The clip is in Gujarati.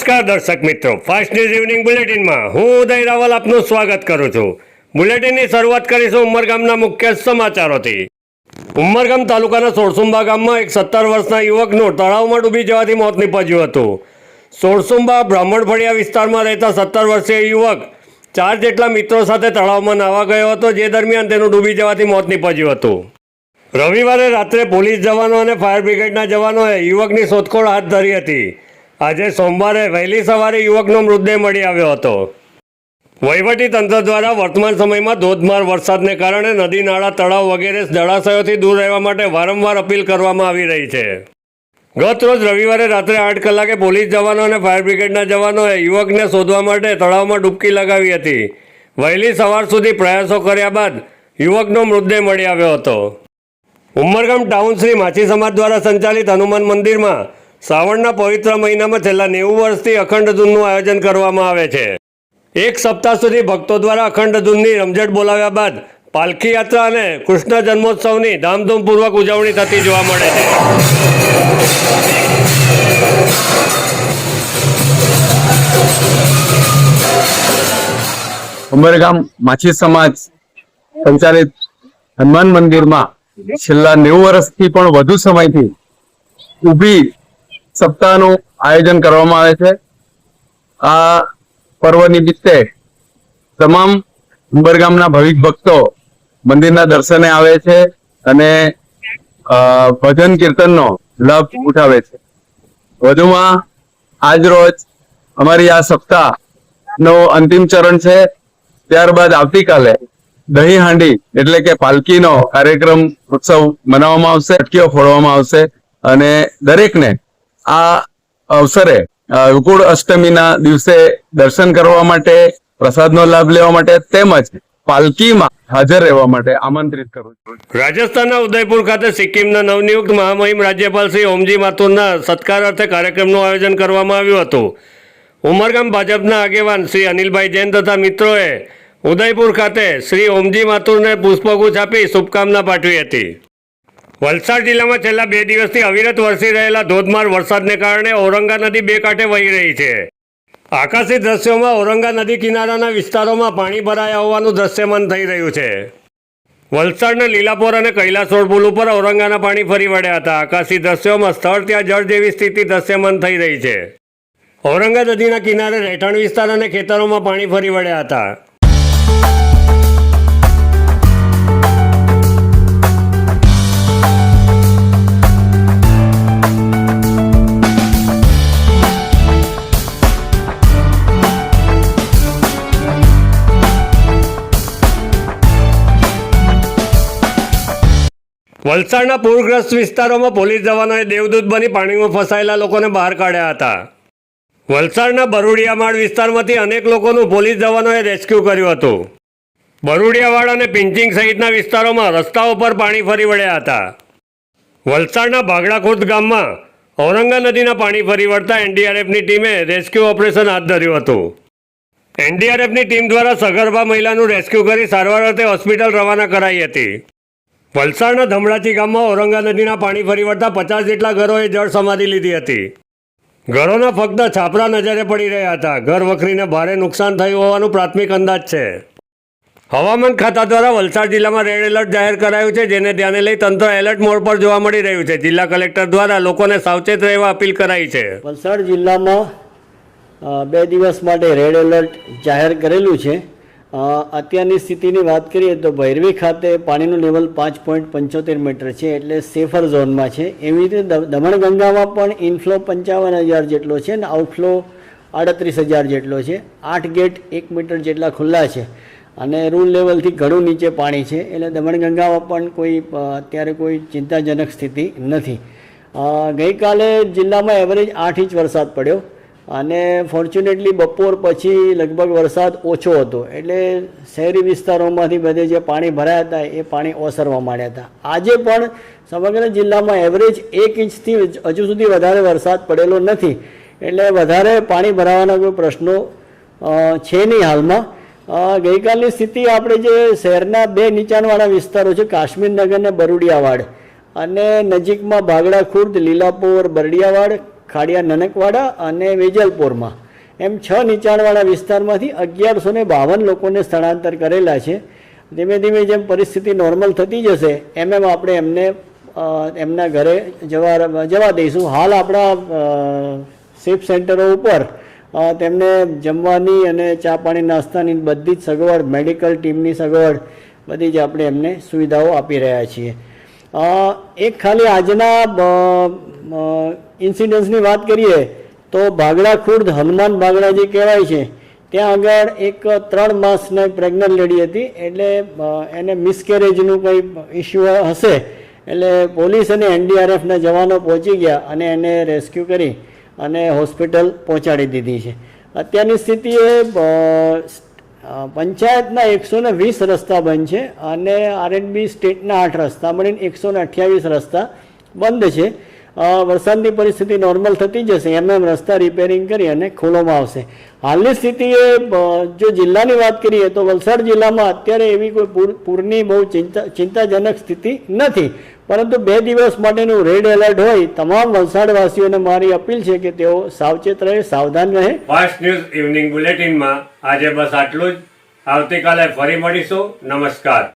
નમસ્કાર દર્શક મિત્રો. ફાસ્ટ ન્યૂઝ ઇવનિંગ બુલેટિનમાં હું ઉદય રાવલ આપનું સ્વાગત કરું છું. બુલેટિનની શરૂઆત કરીશું ઉમરગામના મુખ્ય સમાચારોથી. ઉમરગામ તાલુકાના સોરસુંબા ગામમાં એક સત્તર વર્ષના યુવકનું તળાવમાં ડૂબી જવાથી મોત નીપજ્યું હતું. સોળસુંબા બ્રાહ્મણફળિયા વિસ્તારમાં રહેતા સત્તર વર્ષીય યુવક ચાર જેટલા મિત્રો સાથે તળાવમાં નાહવા ગયો હતો, જે દરમિયાન તેનું ડૂબી જવાથી મોત નીપજ્યું હતું. રવિવારે રાત્રે પોલીસ જવાનો અને ફાયર બ્રિગેડના જવાનોએ યુવકની શોધખોળ હાથ ધરી હતી. આજે સોમવારે વહેલી સવારે યુવકનો મૃતદેહ મળી આવ્યો હતો. વહીવટી તંત્ર દ્વારા વર્તમાન સમયમાં ધોધમાર વરસાદને કારણે નદી, નાળા, તળાવ વગેરે જળાશયોથી દૂર રહેવા માટે વારંવાર અપીલ કરવામાં આવી રહી છે. ગત રોજ રવિવારે રાત્રે આઠ કલાકે પોલીસ જવાનો અને ફાયર બ્રિગેડના જવાનોએ યુવકને શોધવા માટે તળાવમાં ડૂબકી લગાવી હતી. વહેલી સવાર સુધી પ્રયાસો કર્યા બાદ યુવકનો મૃતદેહ મળી આવ્યો હતો. ઉમરગામ ટાઉન શ્રી માછી સમાજ દ્વારા સંચાલિત હનુમાન મંદિરમાં શ્રાવણના પવિત્ર મહિનામાં છેલ્લા નેવું વર્ષથી અખંડ ધૂનનું આયોજન કરવામાં આવે છે. એક સપ્તાહ સુધી ભક્તો દ્વારા અખંડ ધૂનની રમઝટ બોલાવ્યા બાદ પાલખી યાત્રા અને કૃષ્ણ જન્મોત્સવની ધામધૂમપૂર્વક ઉજવણી થતી જોવા મળે છે. ઉમરગામ માછી સમાજ સંચાલિત હનુમાન મંદિરમાં છેલ્લા નેવું વર્ષથી પણ વધુ સમયથી ઊભી સપ્તાહનું આયોજન કરવામાં આવે છે. આ પર્વ નિમિત્તે તમામ ઉંબરગામના ભવિક ભક્તો મંદિરના દર્શને આવે છે અને ભજન કીર્તનનો લાભ ઉઠાવે છે. વધુમાં આજ રોજ અમારી આ સપ્તાહનો અંતિમ ચરણ છે. ત્યારબાદ આવતીકાલે દહીં હાંડી એટલે કે પાલકીનો કાર્યક્રમ ઉત્સવ મનાવવામાં આવશે, અટકીઓ ફોડવામાં આવશે અને દરેકને આ અવસરે ગોકુળ અષ્ટમીના દિવસે દર્શન કરવા માટે, પ્રસાદનો લાભ લેવા માટે તેમજ પાલકીમાં હાજર રહેવા માટે આમંત્રિત કરું છું. રાજસ્થાનના ઉદયપુર ખાતે સિક્કિમના નવનિયુક્ત મહામહિમ રાજ્યપાલ શ્રી ઓમજી માથુરના સત્કાર અર્થે કાર્યક્રમનું આયોજન કરવામાં આવ્યું હતું. ઉમરગામ ભાજપના આગેવાન શ્રી અનિલભાઈ જૈન તથા મિત્રોએ ઉદયપુર ખાતે શ્રી ઓમજી માથુરને પુષ્પગુચ્છ આપી શુભકામના પાઠવી હતી. વલસાડ જિલ્લામાં છેલ્લા બે દિવસથી અવિરત વરસી રહેલા ધોધમાર વરસાદને કારણે ઔરંગા નદી બે કાંઠે વહી રહી છે. આકાશી દ્રશ્યોમાં ઔરંગા નદી કિનારાના વિસ્તારોમાં પાણી ભરાયા હોવાનું દ્રશ્યમાન થઈ રહ્યું છે. વલસાડના લીલાપોર અને કૈલાસોડ પુલ ઉપર ઔરંગાના પાણી ફરી વળ્યા હતા. આકાશી દ્રશ્યોમાં સ્થળ ત્યાં જળ જેવી સ્થિતિ દ્રશ્યમાન થઈ રહી છે. ઔરંગા નદીના કિનારે રહેઠાણ વિસ્તાર અને ખેતરોમાં પાણી ફરી વળ્યા હતા. વલસાડના પૂરગ્રસ્ત વિસ્તારોમાં પોલીસ જવાનોએ દેવદૂત બની પાણીમાં ફસાયેલા લોકોને બહાર કાઢ્યા હતા. વલસાડના બરુડિયામાળ વિસ્તારમાંથી અનેક લોકોનું પોલીસ જવાનોએ રેસ્ક્યુ કર્યું હતું. બરુડિયાવાડ અને પિંચિંગ સહિતના વિસ્તારોમાં રસ્તાઓ પર પાણી ફરી વળ્યા હતા. વલસાડના ભાગડાખુર્દ ગામમાં ઔરંગા નદીના પાણી ફરી વળતા એનડીઆરએફની ટીમે રેસ્ક્યુ ઓપરેશન હાથ ધર્યું હતું. એનડીઆરએફની ટીમ દ્વારા સગર્ભા મહિલાનું રેસ્ક્યુ કરી સારવાર અર્થે હોસ્પિટલ રવાના કરાઈ હતી. વલસાડના ધમડાચી ગામમાં ઔરંગા નદીના પાણી ફરી વળતા પચાસ જેટલા ઘરોએ જળ સમાધિ લીધી હતી. ઘરોના ફક્ત છાપરા નજરે પડી રહ્યા હતા. ઘર વખરીને ભારે નુકસાન થયું હોવાનું પ્રાથમિક અંદાજ છે. હવામાન ખાતા દ્વારા વલસાડ જિલ્લામાં રેડ એલર્ટ જાહેર કરાયું છે, જેને ધ્યાને લઈ તંત્ર એલર્ટ મોડ પર જોવા મળી રહ્યું છે. જિલ્લા કલેક્ટર દ્વારા લોકોને સાવચેત રહેવા અપીલ કરાઈ છે. વલસાડ જિલ્લામાં બે દિવસ માટે રેડ એલર્ટ જાહેર કરેલું છે. અત્યારની સ્થિતિની વાત કરીએ તો ભૈરવી ખાતે પાણીનું લેવલ પાંચ પોઈન્ટ પંચોતેર મીટર છે એટલે સેફર ઝોનમાં છે. એવી રીતે દમણગંગામાં પણ ઇનફ્લો પંચાવન હજાર જેટલો છે અને આઉટફ્લો આડત્રીસ હજાર જેટલો છે. આઠ ગેટ એક મીટર જેટલા ખુલ્લા છે અને રૂલ લેવલથી ઘણું નીચે પાણી છે એટલે દમણગંગામાં પણ કોઈ અત્યારે કોઈ ચિંતાજનક સ્થિતિ નથી. ગઈકાલે જિલ્લામાં એવરેજ આઠ ઇંચ વરસાદ પડ્યો. અને ફોર્ચ્યુનેટલી બપોર પછી લગભગ વરસાદ ઓછો હતો. એટલે શહેરી વિસ્તારોમાંથી બધે જે પાણી ભરાયા હતા, એ પાણી ઓસરવા માંડ્યા હતા. આજે પણ સમગ્ર જિલ્લામાં એવરેજ એક ઇંચથી હજુ સુધી વધારે વરસાદ પડેલો નથી. એટલે વધારે પાણી ભરાવાના કોઈ પ્રશ્નો છે નહીં હાલમાં. ગઈકાલની સ્થિતિ આપણે જે શહેરના બે નીચાણવાળા વિસ્તારો છે કાશ્મીરનગર અને બરુડિયાવાડ. અને નજીકમાં ભાગડા ખુર્દ, લીલાપોર, બરડિયાવાડ ખાડિયા નનકવાડા અને વેજલપુરમાં. એમ છ નીચાણવાળા વિસ્તારમાંથી અગિયારસો ને બાવન લોકોને સ્થળાંતર કરેલા છે. ધીમે ધીમે જેમ પરિસ્થિતિ નોર્મલ થતી જશે, એમ એમ આપણે એમને એમના ઘરે જવા જવા દઈશું. હાલ આપણા સેફ સેન્ટરો ઉપર તેમને જમવાની અને ચા પાણી નાસ્તાની બધી જ સગવડ મેડિકલ ટીમની સગવડ, બધી જ આપણે એમને સુવિધાઓ આપી રહ્યા છીએ. એક ખાલી આજના ઇન્સિડન્ટ્સની વાત કરીએ, તો ભાગડા ખુર્દ હનુમાન ભાગડા જે કહેવાય છે, ત્યાં આગળ એક ત્રણ માસને પ્રેગ્નન્ટ લેડી હતી, એટલે એને મિસકેરેજનું કંઈ ઇસ્યુ હશે, એટલે પોલીસ અને એનડીઆરએફના જવાનો પહોંચી ગયા અને એને રેસ્ક્યુ કરી અને હોસ્પિટલ પહોંચાડી દીધી છે. અત્યારની સ્થિતિએ પંચાયતના એકસો ને વીસ રસ્તા બંધ છે અને આરએનબી સ્ટેટના આઠ રસ્તા, મળીને એકસો ને અઠ્યાવીસ રસ્તા બંધ છે. વરસાદની પરિસ્થિતિ નોર્મલ થતી જશે એમ એમ રસ્તા રિપેરિંગ કરી અને ખોલવામાં આવશે. હાલની સ્થિતિએ એ જો જિલ્લાની વાત કરીએ તો વલસાડ જિલ્લામાં અત્યારે એવી કોઈ પૂર, પૂરની બહુ ચિંતા, ચિંતાજનક સ્થિતિ નથી. પરંતુ બે દિવસ માટેનું રેડ એલર્ટ હોય, તમામ વલસાડવાસીઓને મારી અપીલ છે કે તેઓ સાવચેત રહે, સાવધાન રહે. ફાસ્ટ ન્યૂઝ ઇવનિંગ બુલેટિનમાં આજે બસ આટલું જ. આવતીકાલે ફરી મળીશું. નમસ્કાર.